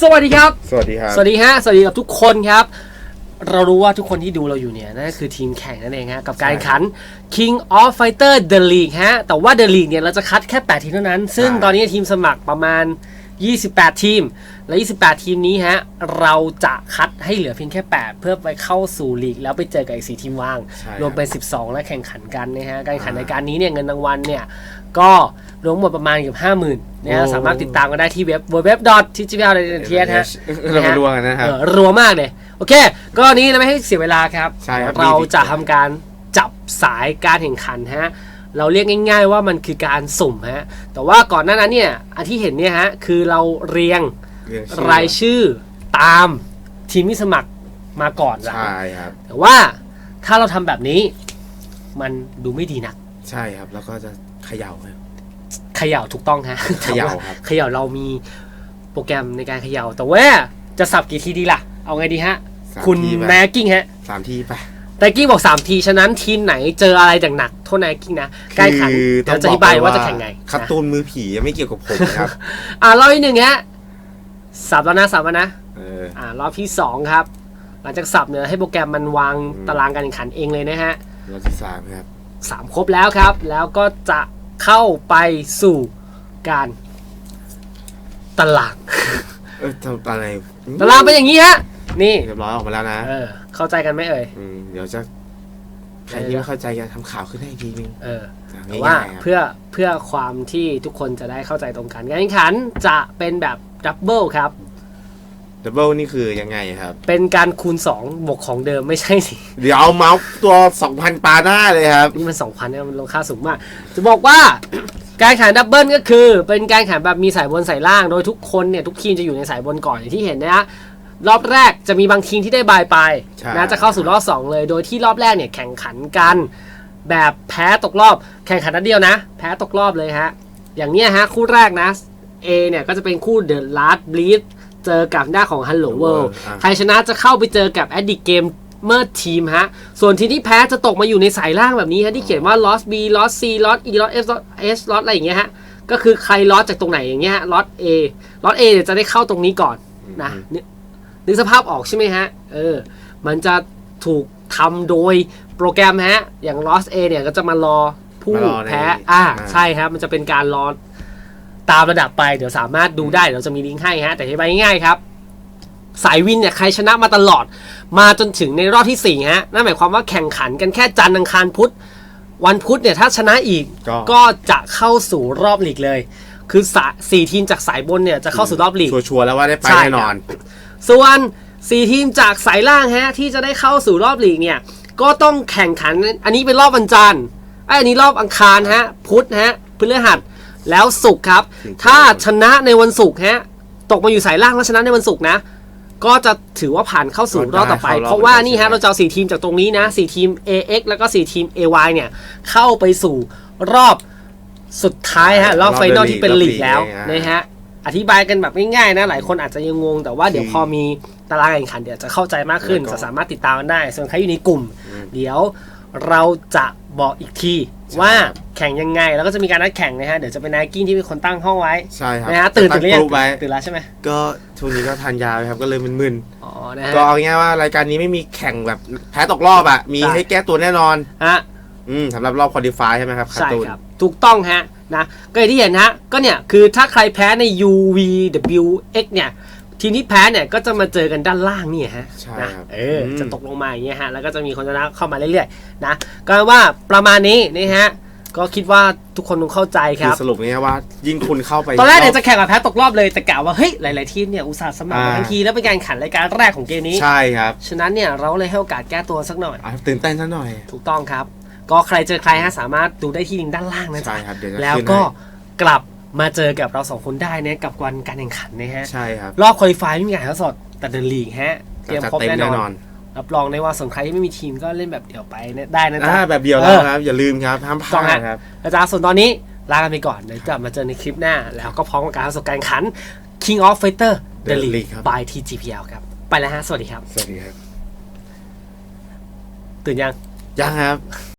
สวัสดีครับ สวัสดีครับ สวัสดีฮะ สวัสดีกับทุกคนครับ เรารู้ว่าทุกคนที่ดูเราอยู่เนี่ยนั่นคือทีมแข่งนั่นเองฮะ กับการแข่งขัน King of Fighter The League ฮะ แต่ว่า The League เนี่ยเราจะคัดแค่ 8 ทีมเท่านั้น ซึ่งตอนนี้ทีมสมัครประมาณ 28 ทีม และ 28 ทีมนี้ฮะ เราจะคัดให้เหลือเพียงแค่ 8 เพื่อไปเข้าสู่ลีก แล้วไปเจอกับอีก 4 ทีมว่าง ใช่รวมเป็นครับ12 และแข่งขันกันนะฮะ การแข่งขันอ่าในการนี้เนี่ยเงินรางวัลเนี่ยก็รวมหมดประมาณเกือบ50,000 นะฮะโอ้สามารถติดตามกันได้ที่เว็บ www.tgl.th ฮะเรามาดูกันนะครับเออรัวมากเลยโอเค ก็วันนี้เราไม่ให้เสียเวลาครับใช่ครับเราจะทำการจับสายการแข่งขันฮะเราเรียกง่าย ๆ ว่ามันคือการสุ่มฮะแต่ว่าก่อนหน้านั้นเนี่ยอันที่เห็นเนี่ยฮะคือเราเรียงเรื่องชื่อรายชื่อตามทีมที่สมัครมาก่อนหลังใช่ครับแต่ว่าถ้าเราทำแบบนี้มันดูไม่ดีนัก ใช่ครับแล้วก็จะเขย่าครับเขย่าถูกต้องฮะเขย่าครับเขย่าเรามีโปรแกรมในการเขย่าแต่ว่าจะสับกี่ทีดีล่ะ เอาไงดีฮะสามคุณทีไปแม็กกิ้งฮะสามทีไปแต่กี้บอก 3 ที ฉะนั้นทีมไหนเจออะไรหนักๆโทษนายกิ้งนะการแข่งขันคือเดี๋ยวจะอธิบายว่าจะแข่งไงคัตตูนมือผียังไม่เกี่ยวกับผมนะครับ อ่า รอบที่หนึ่งฮะสับแล้วนะสับแล้วนะเอออ่ารอบที่สองครับ หลังจากสับเนี่ยให้โปรแกรมมันวางอืมตารางการแข่งขันเองเลยนะฮะรอบที่สามครับสามครบแล้วครับ แล้วก็จะ เข้าไปสู่การตารางเออทำอะไรตารางเป็นอย่างนี้ฮะ นี่ เรียบร้อยออกมาแล้วนะเออ เข้าใจกันไหมเอ่ยมเดี๋ยวจะใครที่ไม่เข้าใจจะทำข่าวขึ้นให้อีกทีนึงเอออะแต่ว่าง่ายๆครับเพื่อเพื่อความที่ทุกคนจะได้เข้าใจตรงกันการแข่งขันจะเป็นแบบดับเบิลครับ ดับเบิลนี่คือยังไงครับ เป็นการคูณ 2 บวกของเดิมไม่ใช่สิ เดี๋ยวเอาเมาส์ตัว 2,000 ปาหน้าเลยครับ นี่มัน 2,000เนี่ยมันลงค่าสูงมาก จะบอกว่า การแข่งดับเบิลก็คือ เป็นการแข่งแบบมีสายบนสายล่าง โดยทุกคนเนี่ย ทุกทีมจะอยู่ในสายบนก่อนอย่างที่เห็นนะฮะรอบแรกจะมีบางทีมที่ได้บายไปใช่ นะจะเข้าสู่รอบ 2 เลย โดยที่รอบแรกเนี่ยแข่งขันกัน แบบแพ้ตกรอบ แข่งขันนัดเดียวนะ แพ้ตกรอบเลยฮะ อย่างเนี้ยฮะ คู่แรกนะ A เนี่ยก็จะเป็นคู่ The Last Bleed เจอกับหน้าของ Hello World อะใครชนะจะเข้าไปเจอกับ Addict Game เมื่อทีมฮะ ส่วนทีมที่แพ้จะตกมาอยู่ในสายล่างแบบนี้ฮะที่เขียนว่า loss B loss C loss E loss F loss S loss อะไรอย่างเงี้ยฮะ ก็คือใคร loss จากตรงไหนอย่างเงี้ยฮะ loss A loss A เนี่ยจะได้เข้าตรงนี้ก่อนนะนึกนึกสภาพออกใช่ไหมฮะ เออ มันจะถูกทำโดยโปรแกรมฮะ อย่าง loss A เนี่ยก็จะมารอผู้มารอในแพ้อ่าอ่า ใช่ครับ มันจะเป็นการรอ ตามระดับไปเดี๋ยวสามารถดูได้เดี๋ยวจะมีลิงก์ให้ฮะแต่ที่ไปง่ายๆครับ สายวินเนี่ยใครชนะมาตลอด มาจนถึงในรอบที่สี่ฮะนั่นหมายความว่าแข่งขันกันแค่จันทร์อังคารพุธวันพุธเนี่ยถ้าชนะอีกก็ ก็จะเข้าสู่รอบลีกเลย คือสายสี่ทีมจากสายบนเนี่ยจะเข้าสู่รอบลีก ชัวร์ๆแล้วว่าได้ไปใช่ แน่นอน ส่วนสี่ทีมจากสายล่างฮะที่จะได้เข้าสู่รอบลีกเนี่ยก็ต้องแข่งขัน อันนี้เป็นรอบวันจันทร์ไอยอันนี้รอบอังคารฮะ พุธฮะพฤหัส แล้วศุกร์ครับถึงจะถ้าชนะในวันศุกร์ฮะตกมาอยู่สายล่างแล้วชนะในวันศุกร์นะ ก็จะถือว่าผ่านเข้าสู่รอบต่อไปก็ได้เข้ารอบเพราะว่าไปเลยนี่ฮะใช่ไหมเราจะเอาสี่ทีมจากตรงนี้นะสี่ทีม AX แล้วก็สี่ทีม AY เนี่ย เข้าไปสู่รอบสุดท้ายฮะรอบไฟนอลที่เป็นลีกแล้วนะฮะอธิบายกันแบบง่ายๆนะ หลายคนอาจจะยังงง แต่ว่าเดี๋ยวพอมีตารางแข่งขันเดี๋ยวจะเข้าใจมากขึ้นแล้วก็จะสามารถติดตามกันได้ ส่วนใครอยู่ในกลุ่มอืมเดี๋ยวเราจะบอกอีกทีใช่ว่าครับ แข่งยังไง แล้วก็จะมีการนัดแข่งนะฮะ เดี๋ยวจะเป็นนายกิ้งที่เป็นคนตั้งห้องไว้ใช่ครับนะฮะตื่นตั้ตื่งนหรือยังกรุ๊ปไว้ตื่นแล้วใช่ไหมก็ช่วงนี้ก็ทานยาไปครับก็เลยมึนอ๋อนะฮะๆก็เอาง่ายๆว่ารายการนี้ไม่มีแข่งแบบแพ้ตกรอบอะมีใช่ให้แก้ตัวแน่นอนฮะอืมสำหรับรอบคอลิฟายใช่ไหมครับใช่าร์ตูนครับถูกต้องฮะนะก็อย่างที่เห็นฮะก็เนี่ยคือถ้าใครแพ้ใน UVWX เนี่ยทีมที่แพ้เนี่ยก็จะมาเจอกันด้านล่างเนี่ยฮะใช่นะครับเอออมจะตกลงมาอย่างเงี้ยฮะแล้วก็จะมีคนชนะเข้ามาเรื่อยๆนะก็ว่าประมาณนี้นี่ฮะ ก็คิดว่าทุกคนคงเข้าใจคคือรับสรุปง่ายๆว่า ยิ่งคุณเข้าไป ตอนแรกเนี่ยบจะแข่งกับแพ้ตกรอบเลยแต่กล่าวว่าเฮ้ยหลาย ๆ ทีมเนี่ยอุตส่าห์สมัครมาอ่า ทั้งทีแล้วเป็นการแข่งรายการแรกของเกมนี้ ใช่ครับฉะนั้นเนี่ยเราเลยให้โอกาสแก้ตัวสักหน่อย อะตื่นเต้นซะหน่อย ถูกต้องครับ ก็ใครเจอใครฮะสามารถดูได้ที่ลิงก์ด้านล่างนะจ๊ะใช่ครับเดี๋ยวจะแล้วขึ้นก็ให้กลับมาเจอกับเราสองคนได้นะกับวันการแข่งขันนะฮะ ใช่ครับรอบคุริฟายไม่มีการถ่ายทอดสดแต่เดนลีกฮะเตรียมจะครบเต็มแน่แน่นนออน น รับรองได้ว่าส่วนใครที่ไม่มีทีมก็เล่นแบบเดี่ยวไปเนี่ยได้นะจ๊ะอ่าแบบเดียวเอแล้วอครับ อย่าลืมครับห้ามพต้องลาฮะดครับอาจารย์ส่วนตอนนี้ลากันไปก่อนเดี๋ยวกลับมาเจอในคลิปหน้า แล้วก็พร้อมกับการประสบการแข่งขัน King of Fighter The The League League ครับ by TGPL ครับ ไปแล้วฮะ สวัสดีครับ สวัสดีครับ ตื่นยัง ยังครับ